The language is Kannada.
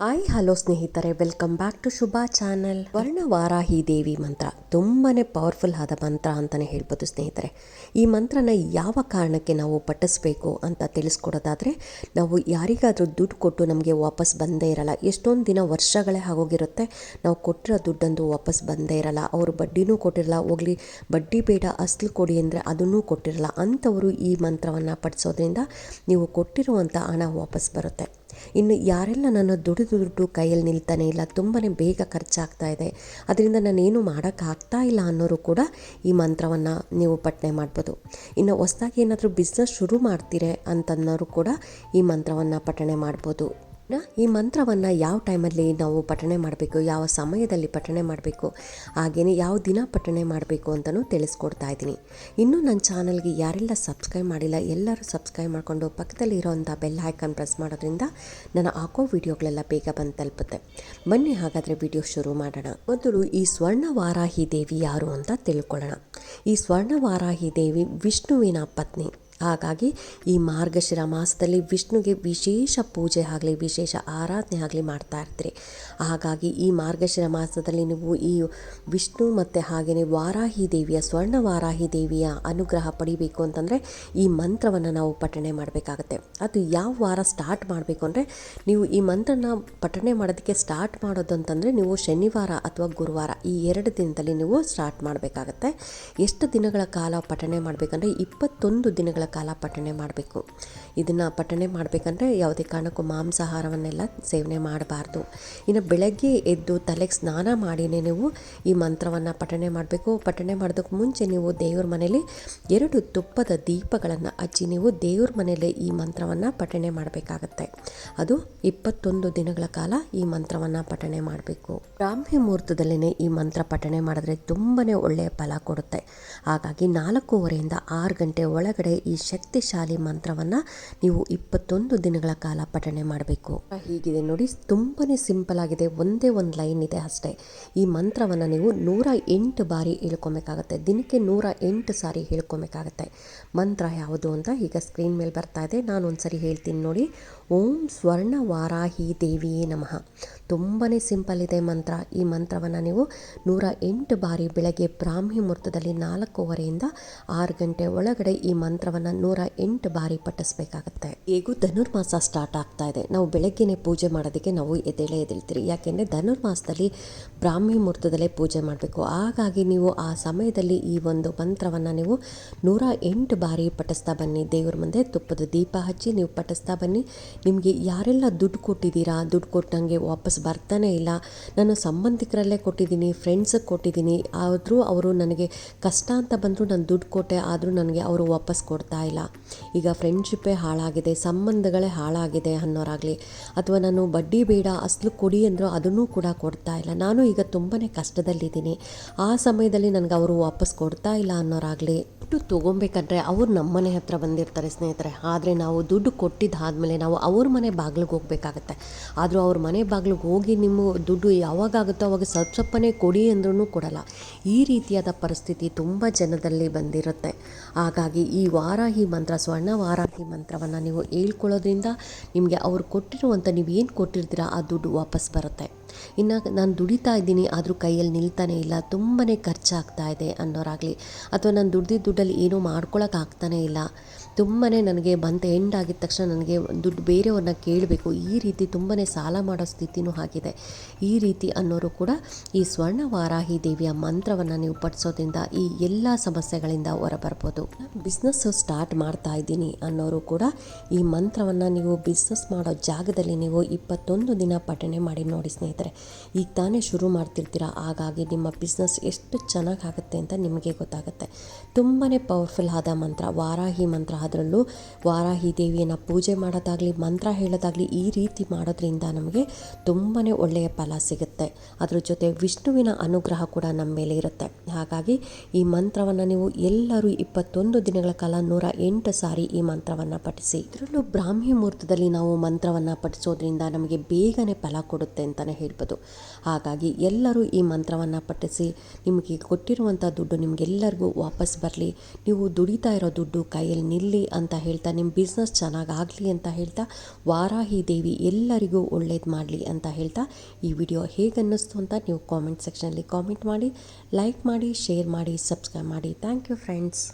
ಹಾಯ್, ಹಲೋ ಸ್ನೇಹಿತರೆ, welcome back to Shubha channel. Varnavarahi Devi ಮಂತ್ರ ತುಂಬಾ ಪವರ್ಫುಲ್ ಆದ ಮಂತ್ರ ಅಂತಲೇ ಹೇಳ್ಬೋದು ಸ್ನೇಹಿತರೆ. ಈ ಮಂತ್ರನ ಯಾವ ಕಾರಣಕ್ಕೆ ನಾವು ಪಠಿಸ್ಬೇಕು ಅಂತ ತಿಳಿಸ್ಕೊಡೋದಾದರೆ, ನಾವು ಯಾರಿಗಾದರೂ ದುಡ್ಡು ಕೊಟ್ಟು ನಮಗೆ ವಾಪಸ್ ಬಂದೇ ಇರಲ್ಲ. ಎಷ್ಟೊಂದು ದಿನ ವರ್ಷಗಳೇ ಆಗೋಗಿರುತ್ತೆ, ನಾವು ಕೊಟ್ಟಿರೋ ದುಡ್ಡಂದು ವಾಪಸ್ ಬಂದೇ ಇರಲ್ಲ. ಅವರು ಬಡ್ಡಿನೂ ಕೊಟ್ಟಿರಲ್ಲ, ಹೋಗಲಿ, ಬಡ್ಡಿ ಬೇಡ, ಅಸ್ಲು ಕೊಡಿ ಅಂದರೆ ಅದನ್ನೂ ಕೊಟ್ಟಿರಲ್ಲ. ಅಂಥವರು ಈ ಮಂತ್ರವನ್ನು ಪಠಿಸೋದ್ರಿಂದ ನೀವು ಕೊಟ್ಟಿರುವಂಥ ಹಣ ವಾಪಸ್ ಬರುತ್ತೆ. ಇನ್ನು ಯಾರೆಲ್ಲ ನನ್ನ ದುಡಿದು ದುಡ್ಡು ಕೈಯಲ್ಲಿ ನಿಲ್ತಾನೆ ಇಲ್ಲ ತುಂಬಾ ಬೇಗ ಖರ್ಚಾಗ್ತಾ ಇದೆ, ಅದರಿಂದ ನಾನೇನು ಮಾಡೋಕ್ಕಾಗ್ತಾ ಇಲ್ಲ ಅನ್ನೋರು ಕೂಡ ಈ ಮಂತ್ರವನ್ನು ನೀವು ಪಠನೆ ಮಾಡ್ಬೋದು. ಇನ್ನು ಹೊಸ್ದಾಗಿ ಏನಾದರೂ ಬಿಸ್ನೆಸ್ ಶುರು ಮಾಡ್ತೀರೆ ಅಂತನ್ನೋರು ಕೂಡ ಈ ಮಂತ್ರವನ್ನು ಪಠಣೆ ಮಾಡ್ಬೋದು. ಈ ಮಂತ್ರವನ್ನು ಯಾವ ಟೈಮಲ್ಲಿ ನಾವು ಪಠಣೆ ಮಾಡಬೇಕು, ಯಾವ ಸಮಯದಲ್ಲಿ ಪಠಣೆ ಮಾಡಬೇಕು ಹಾಗೆಯೇ ಯಾವ ದಿನ ಪಠಣೆ ಮಾಡಬೇಕು ಅಂತಲೂ ತಿಳಿಸ್ಕೊಡ್ತಾ ಇದ್ದೀನಿ. ಇನ್ನೂ ನನ್ನ ಚಾನಲ್ಗೆ ಯಾರೆಲ್ಲ ಸಬ್ಸ್ಕ್ರೈಬ್ ಮಾಡಿಲ್ಲ, ಎಲ್ಲರೂ ಸಬ್ಸ್ಕ್ರೈಬ್ ಮಾಡಿಕೊಂಡು ಪಕ್ಕದಲ್ಲಿ ಇರೋವಂಥ ಬೆಲ್ ಐಕಾನ್ ಪ್ರೆಸ್ ಮಾಡೋದ್ರಿಂದ ನಾನು ಹಾಕೋ ವಿಡಿಯೋಗಳೆಲ್ಲ ಬೇಗ ಬಂದು ತಲುಪುತ್ತೆ. ಬನ್ನಿ ಹಾಗಾದರೆ ವಿಡಿಯೋ ಶುರು ಮಾಡೋಣ. ಮೊದಲು ಈ ಸ್ವರ್ಣ ವಾರಾಹಿ ದೇವಿ ಯಾರು ಅಂತ ತಿಳ್ಕೊಳ್ಳೋಣ. ಈ ಸ್ವರ್ಣ ವಾರಾಹಿ ದೇವಿ ವಿಷ್ಣುವಿನ ಪತ್ನಿ. ಹಾಗಾಗಿ ಈ ಮಾರ್ಗಶಿರ ಮಾಸದಲ್ಲಿ ವಿಷ್ಣುಗೆ ವಿಶೇಷ ಪೂಜೆ ಆಗಲಿ, ವಿಶೇಷ ಆರಾಧನೆ ಆಗಲಿ ಮಾಡ್ತಾ ಇರ್ತೀರಿ. ಹಾಗಾಗಿ ಈ ಮಾರ್ಗಶಿರ ಮಾಸದಲ್ಲಿ ನೀವು ಈ ವಿಷ್ಣು ಮತ್ತು ಹಾಗೆಯೇ ವಾರಾಹಿ ದೇವಿಯ, ಸ್ವರ್ಣ ವಾರಾಹಿ ದೇವಿಯ ಅನುಗ್ರಹ ಪಡಿಬೇಕು ಅಂತಂದರೆ ಈ ಮಂತ್ರವನ್ನು ನಾವು ಪಠಣೆ ಮಾಡಬೇಕಾಗತ್ತೆ. ಅದು ಯಾವ ವಾರ ಸ್ಟಾರ್ಟ್ ಮಾಡಬೇಕು ಅಂದರೆ ನೀವು ಈ ಮಂತ್ರನ ಪಠಣೆ ಮಾಡೋದಕ್ಕೆ ಸ್ಟಾರ್ಟ್ ಮಾಡೋದು ಅಂತಂದರೆ ನೀವು ಶನಿವಾರ ಅಥವಾ ಗುರುವಾರ ಈ ಎರಡು ದಿನದಲ್ಲಿ ನೀವು ಸ್ಟಾರ್ಟ್ ಮಾಡಬೇಕಾಗತ್ತೆ. ಎಷ್ಟು ದಿನಗಳ ಕಾಲ ಪಠಣೆ ಮಾಡಬೇಕಂದ್ರೆ ಇಪ್ಪತ್ತೊಂದು ದಿನಗಳ ಕಾಲ ಪಠಣೆ ಮಾಡಬೇಕು. ಇದನ್ನು ಪಠಣೆ ಮಾಡಬೇಕಂದ್ರೆ ಯಾವುದೇ ಕಾರಣಕ್ಕೂ ಮಾಂಸಾಹಾರವನ್ನೆಲ್ಲ ಸೇವನೆ ಮಾಡಬಾರ್ದು. ಇನ್ನು ಬೆಳಗ್ಗೆ ಎದ್ದು ತಲೆಗೆ ಸ್ನಾನ ಮಾಡಿನೇ ನೀವು ಈ ಮಂತ್ರವನ್ನು ಪಠಣೆ ಮಾಡಬೇಕು. ಪಠಣೆ ಮಾಡೋದಕ್ಕೆ ಮುಂಚೆ ನೀವು ದೇವ್ರ ಮನೇಲಿ ಎರಡು ತುಪ್ಪದ ದೀಪಗಳನ್ನು ಹಚ್ಚಿ ನೀವು ದೇವ್ರ ಮನೇಲಿ ಈ ಮಂತ್ರವನ್ನು ಪಠಣೆ ಮಾಡಬೇಕಾಗತ್ತೆ. ಅದು ಇಪ್ಪತ್ತೊಂದು ದಿನಗಳ ಕಾಲ ಈ ಮಂತ್ರವನ್ನು ಪಠಣೆ ಮಾಡಬೇಕು. ಬ್ರಾಹ್ಮಿ ಮುಹೂರ್ತದಲ್ಲೇ ಈ ಮಂತ್ರ ಪಠಣೆ ಮಾಡಿದ್ರೆ ತುಂಬಾ ಒಳ್ಳೆಯ ಫಲ ಕೊಡುತ್ತೆ. ಹಾಗಾಗಿ ನಾಲ್ಕೂವರೆಯಿಂದ ಆರು ಗಂಟೆ ಒಳಗಡೆ ಈ ಶಕ್ತಿಶಾಲಿ ಮಂತ್ರವನ್ನು ನೀವು ಇಪ್ಪತ್ತೊಂದು ದಿನಗಳ ಕಾಲ ಪಠಣೆ ಮಾಡಬೇಕು. ಹೀಗಿದೆ ನೋಡಿ ತುಂಬಾ ಸಿಂಪಲ್ ಆಗಿದೆ, ಒಂದೇ ಒಂದು ಲೈನ್ ಇದೆ ಅಷ್ಟೇ. ಈ ಮಂತ್ರವನ್ನು ನೀವು ನೂರ ಎಂಟು ಬಾರಿ ಹೇಳ್ಕೊಬೇಕಾಗತ್ತೆ, ದಿನಕ್ಕೆ ನೂರ ಎಂಟು ಸಾರಿ ಹೇಳ್ಕೊಬೇಕಾಗತ್ತೆ. ಮಂತ್ರ ಯಾವುದು ಅಂತ ಈಗ ಸ್ಕ್ರೀನ್ ಮೇಲೆ ಬರ್ತಾ ಇದೆ ನಾನು ಒಂದ್ಸರಿ ಹೇಳ್ತೀನಿ ನೋಡಿ. ಓಂ ಸ್ವರ್ಣ ವಾರಾಹಿ ದೇವಿಯೇ ನಮಃ. ತುಂಬಾ ಸಿಂಪಲ್ ಇದೆ ಮಂತ್ರ. ಈ ಮಂತ್ರವನ್ನು ನೀವು ನೂರ ಎಂಟು ಬಾರಿ ಬೆಳಗ್ಗೆ ಬ್ರಾಹ್ಮಿ ಮುಹೂರ್ತದಲ್ಲಿ ನಾಲ್ಕೂವರೆಯಿಂದ ಆರು ಗಂಟೆ ಒಳಗಡೆ ಈ ಮಂತ್ರವನ್ನು ನೂರ ಎಂಟು ಬಾರಿ ಪಠಿಸ್ಬೇಕಾಗತ್ತೆ. ಹೇಗೂ ಧನುರ್ಮಾಸ ಸ್ಟಾರ್ಟ್ ಆಗ್ತಾ ಇದೆ. ನಾವು ಬೆಳಗ್ಗೆನೆ ಪೂಜೆ ಮಾಡೋದಕ್ಕೆ ನಾವು ಎದೆಳೆ ಎದ್ದೇಳ್ತೀರಿ. ಯಾಕೆಂದರೆ ಧನುರ್ಮಾಸದಲ್ಲಿ ಬ್ರಾಹ್ಮಿ ಮುಹೂರ್ತದಲ್ಲೇ ಪೂಜೆ ಮಾಡಬೇಕು. ಹಾಗಾಗಿ ನೀವು ಆ ಸಮಯದಲ್ಲಿ ಈ ಒಂದು ಮಂತ್ರವನ್ನು ನೀವು ನೂರ ಎಂಟು ಬಾರಿ ಪಠಿಸ್ತಾ ಬನ್ನಿ. ದೇವ್ರ ಮುಂದೆ ತುಪ್ಪದ ದೀಪ ಹಚ್ಚಿ ನೀವು ಪಠಿಸ್ತಾ ಬನ್ನಿ. ನಿಮಗೆ ಯಾರೆಲ್ಲ ದುಡ್ಡು ಕೊಟ್ಟಿದ್ದೀರಾ? ದುಡ್ಡು ಕೊಟ್ಟಂಗೆ ವಾಪಸ್ ಬರ್ತಾನೆ ಇಲ್ಲ. ನಾನು ಸಂಬಂಧಿಕರಲ್ಲೇ ಕೊಟ್ಟಿದ್ದೀನಿ ಫ್ರೆಂಡ್ಸಿಗೆ ಕೊಟ್ಟಿದ್ದೀನಿ. ಆದರೂ ಅವರು ನನಗೆ ಕಷ್ಟ ಅಂತ ಬಂದರೂ ನಾನು ದುಡ್ಡು ಕೊಟ್ಟೆ. ಆದರೂ ನನಗೆ ಅವರು ವಾಪಸ್ ಕೊಡ್ತಾ ಇಲ್ಲ. ಈಗ ಫ್ರೆಂಡ್ಶಿಪ್ಪೇ ಹಾಳಾಗಿದೆ, ಸಂಬಂಧಗಳೇ ಹಾಳಾಗಿದೆ ಅನ್ನೋರಾಗಲಿ, ಅಥವಾ ನಾನು ಬಡ್ಡಿ ಬೇಡ, ಅಸಲು ಕೊಡಿ ಅಂದರೂ ಅದನ್ನೂ ಕೂಡ ಕೊಡ್ತಾ ಇಲ್ಲ. ನಾನು ಈಗ ತುಂಬಾ ಕಷ್ಟದಲ್ಲಿದ್ದೀನಿ. ಆ ಸಮಯದಲ್ಲಿ ನನಗೆ ಅವರು ವಾಪಸ್ ಕೊಡ್ತಾ ಇಲ್ಲ ಅನ್ನೋರಾಗಲಿ. ದುಡ್ಡು ತೊಗೊಬೇಕಂದ್ರೆ ಅವ್ರು ನಮ್ಮ ಮನೆ ಹತ್ರ ಬಂದಿರ್ತಾರೆ ಸ್ನೇಹಿತರೆ. ಆದರೆ ನಾವು ದುಡ್ಡು ಕೊಟ್ಟಿದ್ದಾದಮೇಲೆ ನಾವು ಅವ್ರ ಮನೆ ಬಾಗಿಲಿಗೆ ಹೋಗಬೇಕಾಗತ್ತೆ. ಆದರೂ ಅವ್ರ ಮನೆ ಬಾಗಿಲಿಗೆ ಹೋಗಿ ನಿಮ್ಮ ದುಡ್ಡು ಯಾವಾಗ ಆಗುತ್ತೋ ಅವಾಗ ಸ್ವಲ್ಪ ಸ್ವಲ್ಪನೇ ಕೊಡಿ ಅಂದ್ರೂ ಕೊಡಲ್ಲ. ಈ ರೀತಿಯಾದ ಪರಿಸ್ಥಿತಿ ತುಂಬ ಜನದಲ್ಲಿ ಬಂದಿರುತ್ತೆ. ಹಾಗಾಗಿ ಈ ವಾರಾಹಿ ಮಂತ್ರ, ಸ್ವರ್ಣ ವಾರಾಹಿ ಮಂತ್ರವನ್ನು ನೀವು ಹೇಳ್ಕೊಳ್ಳೋದ್ರಿಂದ ನಿಮಗೆ ಅವ್ರು ಕೊಟ್ಟಿರುವಂಥ ನೀವು ಏನು ಕೊಟ್ಟಿರ್ತೀರ ಆ ದುಡ್ಡು ವಾಪಸ್ ಬರುತ್ತೆ. ಇನ್ನು ನಾನು ದುಡಿತಾ ಇದ್ದೀನಿ, ಆದರೂ ಕೈಯಲ್ಲಿ ನಿಲ್ತಾನೆ ಇಲ್ಲ ತುಂಬಾ ಖರ್ಚಾಗ್ತಾ ಇದೆ ಅನ್ನೋರಾಗಲಿ. ಅಥವಾ ನಾನು ದುಡ್ದಿದ್ದ ದುಡ್ಡಲ್ಲಿ ಏನೂ ಮಾಡ್ಕೊಳಕ್ಕಾಗ್ತಾನೇ ಇಲ್ಲ. ತುಂಬಾ ನನಗೆ ಬಂತ ಎಂಡ್ ಆಗಿದ ತಕ್ಷಣ ನನಗೆ ದುಡ್ಡು ಬೇರೆಯವ್ರನ್ನ ಕೇಳಬೇಕು. ಈ ರೀತಿ ತುಂಬಾ ಸಾಲ ಮಾಡೋ ಸ್ಥಿತಿನೂ ಆಗಿದೆ. ಈ ರೀತಿ ಅನ್ನೋರು ಕೂಡ ಈ ಸ್ವರ್ಣ ವಾರಾಹಿ ದೇವಿಯ ಮಂತ್ರವನ್ನು ನೀವು ಪಠಿಸೋದ್ರಿಂದ ಈ ಎಲ್ಲ ಸಮಸ್ಯೆಗಳಿಂದ ಹೊರಬರ್ಬೋದು. ಬಿಸ್ನೆಸ್ ಸ್ಟಾರ್ಟ್ ಮಾಡ್ತಾ ಇದ್ದೀನಿ ಅನ್ನೋರು ಕೂಡ ಈ ಮಂತ್ರವನ್ನು ನೀವು ಬಿಸ್ನೆಸ್ ಮಾಡೋ ಜಾಗದಲ್ಲಿ ನೀವು ಇಪ್ಪತ್ತೊಂದು ದಿನ ಪಠಣೆ ಮಾಡಿ ನೋಡಿ ಸ್ನೇಹಿತರೆ. ಈಗ ತಾನೇ ಶುರು ಮಾಡ್ತಿರ್ತೀರ? ಹಾಗಾಗಿ ನಿಮ್ಮ ಬಿಸ್ನೆಸ್ ಎಷ್ಟು ಚೆನ್ನಾಗಿ ಆಗುತ್ತೆ ಅಂತ ನಿಮಗೆ ಗೊತ್ತಾಗುತ್ತೆ. ತುಂಬಾ ಪವರ್ಫುಲ್ ಆದ ಮಂತ್ರ. ವಾರಾಹಿ ಮಂತ್ರ ಅದರಲ್ಲೂ ವಾರಾಹಿ ದೇವಿಯನ್ನು ಪೂಜೆ ಮಾಡೋದಾಗಲಿ, ಮಂತ್ರ ಹೇಳೋದಾಗಲಿ ಈ ರೀತಿ ಮಾಡೋದ್ರಿಂದ ನಮಗೆ ತುಂಬಾ ಒಳ್ಳೆಯ ಫಲ ಸಿಗುತ್ತೆ. ಅದ್ರ ಜೊತೆ ವಿಷ್ಣುವಿನ ಅನುಗ್ರಹ ಕೂಡ ನಮ್ಮ ಮೇಲೆ ಇರುತ್ತೆ. ಹಾಗಾಗಿ ಈ ಮಂತ್ರವನ್ನು ನೀವು ಎಲ್ಲರೂ ಇಪ್ಪತ್ತೊಂದು ದಿನಗಳ ಕಾಲ ನೂರ ಎಂಟು ಸಾರಿ ಈ ಮಂತ್ರವನ್ನು ಪಠಿಸಿ. ಇದರಲ್ಲೂ ಬ್ರಾಹ್ಮಿ ಮುಹೂರ್ತದಲ್ಲಿ ನಾವು ಮಂತ್ರವನ್ನು ಪಠಿಸೋದ್ರಿಂದ ನಮಗೆ ಬೇಗನೆ ಫಲ ಕೊಡುತ್ತೆ ಅಂತಲೇ ಹೇಳ್ಬೋದು ಹಾಗಾಗಿ ಎಲ್ಲರೂ ಈ ಮಂತ್ರವನ್ನು ಪಠಿಸಿ, ನಿಮಗೆ ಕೊಟ್ಟಿರುವಂಥ ದುಡ್ಡು ನಿಮಗೆಲ್ಲರಿಗೂ ವಾಪಸ್ ಬರಲಿ. ನೀವು ದುಡಿತಾ ಇರೋ ದುಡ್ಡು ಕೈಯಲ್ಲಿ ನಿಲ್ಲಿ ಅಂತ ಹೇಳ್ತಾ ನಿಮ್ಮ ಬಿಸ್ನೆಸ್ ಚೆನ್ನಾಗಾಗಲಿ ಅಂತ ಹೇಳ್ತಾ, ವಾರಾಹಿ ದೇವಿ ಎಲ್ಲರಿಗೂ ಒಳ್ಳೇದು ಮಾಡಲಿ ಅಂತ ಹೇಳ್ತಾ, ಈ ವಿಡಿಯೋ ಹೇಗೆ ಅನ್ನಿಸ್ತು ಅಂತ ನೀವು ಕಾಮೆಂಟ್ ಸೆಕ್ಷನಲ್ಲಿ ಕಾಮೆಂಟ್ ಮಾಡಿ ಲೈಕ್ ಮಾಡಿ ಶೇರ್ ಮಾಡಿ ಸಬ್ಸ್ಕ್ರೈಬ್ ಮಾಡಿ. Thank you friends